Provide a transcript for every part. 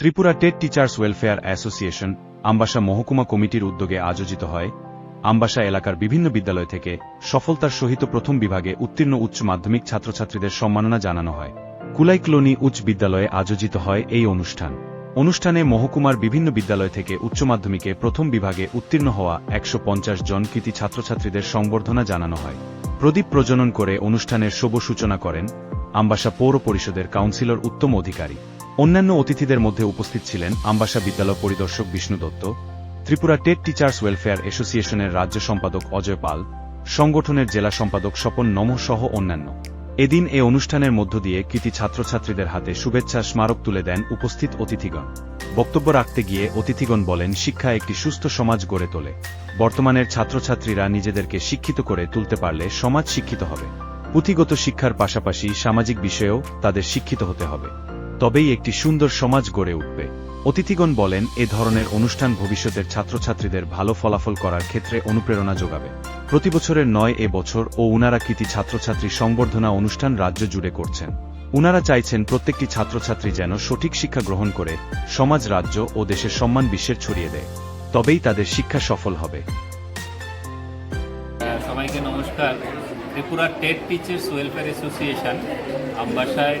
Tripura TET teachers welfare association, Ambassa মহকুমা কমিটির উদ্যোগে আয়োজিত হয়। আমবাসা এলাকার বিভিন্ন বিদ্যালয় থেকে সফলতার সহিত প্রথম বিভাগে উত্তীর্ণ উচ্চ মাধ্যমিক ছাত্রছাত্রীদের সম্মাননা জানানো হয়। কুলাইক্লোনি উচ্চ বিদ্যালয়ে আয়োজিত হয় এই অনুষ্ঠান। অনুষ্ঠানে মহকুমার বিভিন্ন বিদ্যালয় থেকে উচ্চ মাধ্যমিকে প্রথম বিভাগে উত্তীর্ণ হওয়া একশো পঞ্চাশ জন কৃতি ছাত্রছাত্রীদের সংবর্ধনা জানানো হয়। প্রদীপ প্রজনন করে অনুষ্ঠানের শুভ সূচনা করেন আমবাসা পৌর পরিষদের কাউন্সিলর উত্তম অধিকারী। অন্যান্য অতিথিদের মধ্যে উপস্থিত ছিলেন আমবাসা বিদ্যালয় পরিদর্শক Bishnu Dutta, Tripura TET teachers welfare অ্যাসোসিয়েশনের রাজ্য সম্পাদক অজয় পাল, সংগঠনের জেলা সম্পাদক স্বপন নম সহ অন্যান্য। এদিন এ অনুষ্ঠানের মধ্য দিয়ে কৃতি ছাত্রছাত্রীদের হাতে শুভেচ্ছা স্মারক তুলে দেন উপস্থিত অতিথিগণ। বক্তব্য রাখতে গিয়ে অতিথিগণ বলেন, শিক্ষা একটি সুস্থ সমাজ গড়ে তোলে। বর্তমানের ছাত্রছাত্রীরা নিজেদেরকে শিক্ষিত করে তুলতে পারলে সমাজ শিক্ষিত হবে। পুঁথিগত শিক্ষার পাশাপাশি সামাজিক বিষয়েও তাদের শিক্ষিত হতে হবে। তবেই একটি সুন্দর সমাজ গড়ে উঠবে। অতিথিগণ বলেন, এ ধরনের অনুষ্ঠান ভবিষ্যতের ছাত্রছাত্রীদের ভালো ফলাফল করার ক্ষেত্রে অনুপ্রেরণা যোগাবে। প্রতিবছরের নয় এ বছর ও উনারা কৃতি ছাত্রছাত্রী সংবর্ধনা অনুষ্ঠান রাজ্য জুড়ে করছেন। উনারা চাইছেন প্রত্যেকটি ছাত্রছাত্রী যেন সঠিক শিক্ষা গ্রহণ করে, সমাজ, রাজ্য ও দেশের সম্মান বিশ্বের ছড়িয়ে দেয়। তবেই তাদের শিক্ষা সফল হবে। সবাইকে নমস্কার। Tripura TET teachers welfare association, আমবাসায়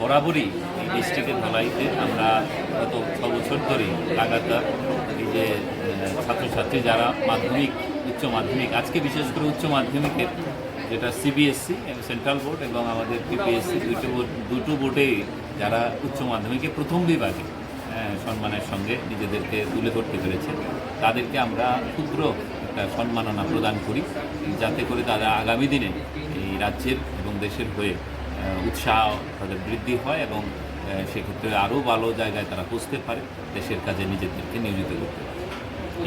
বরাবরই ডিস্ট্রিক্টের ধলাইতে আমরা গত ছ বছর ধরে লাগাতার এই যে ছাত্রছাত্রী যারা মাধ্যমিক, উচ্চ মাধ্যমিক, আজকে বিশেষ করে উচ্চ মাধ্যমিকের যেটা সিবিএসসি সেন্ট্রাল বোর্ড এবং আমাদের পিপিএসসি দুটো বোর্ড, দুটো বোর্ডে যারা উচ্চ মাধ্যমিকে প্রথম বিভাগে সম্মানের সঙ্গে নিজেদেরকে তুলে ধরতে পেরেছে, তাদেরকে আমরা ক্ষুদ্র একটা সম্মাননা প্রদান করি, যাতে করে তারা আগামী দিনে এই রাজ্যের এবং দেশের হয়ে উৎসাহ তাদের বৃদ্ধি হয় এবং সেক্ষেত্রে আরও ভালো জায়গায় তারা পৌঁছতে পারে, দেশের কাজে নিজেদেরকে নিয়োজিত করতে পারে।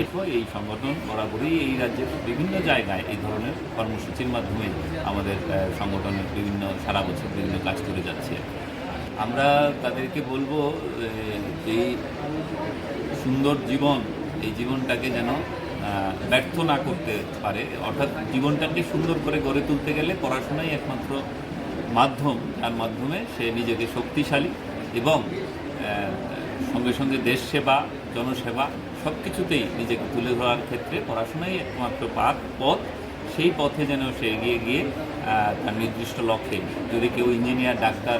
এরপর এই সংগঠন বরাবরই এই রাজ্যের বিভিন্ন জায়গায় এই ধরনের কর্মসূচির মাধ্যমে আমাদের সংগঠনের বিভিন্ন, সারা বছর বিভিন্ন কাজ করে যাচ্ছে। আমরা তাদেরকে বলব এই সুন্দর জীবন, এই জীবনটাকে যেন ব্যর্থ না করতে পারে। অর্থাৎ জীবনটাকে সুন্দর করে গড়ে তুলতে গেলে পড়াশোনাই একমাত্র মাধ্যম। তার মাধ্যমে সে নিজেকে শক্তিশালী এবং সঙ্গে সঙ্গে দেশ সেবা, জনসেবা সব কিছুতেই নিজেকে তুলে ধরার ক্ষেত্রে পড়াশোনাই একমাত্র পাথ পথ। সেই পথে যেন সে এগিয়ে গিয়ে তার নির্দিষ্ট লক্ষ্যে। যদি কেউ ইঞ্জিনিয়ার, ডাক্তার,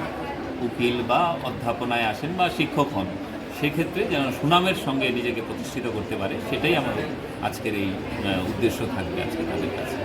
উকিল বা অধ্যাপনায় আসেন বা শিক্ষক হন, সেক্ষেত্রে যেন সুনামের সঙ্গে নিজেকে প্রতিষ্ঠিত করতে পারে, সেটাই আমাদের আজকের এই উদ্দেশ্য থাকবে আজকে তাদের কাছে।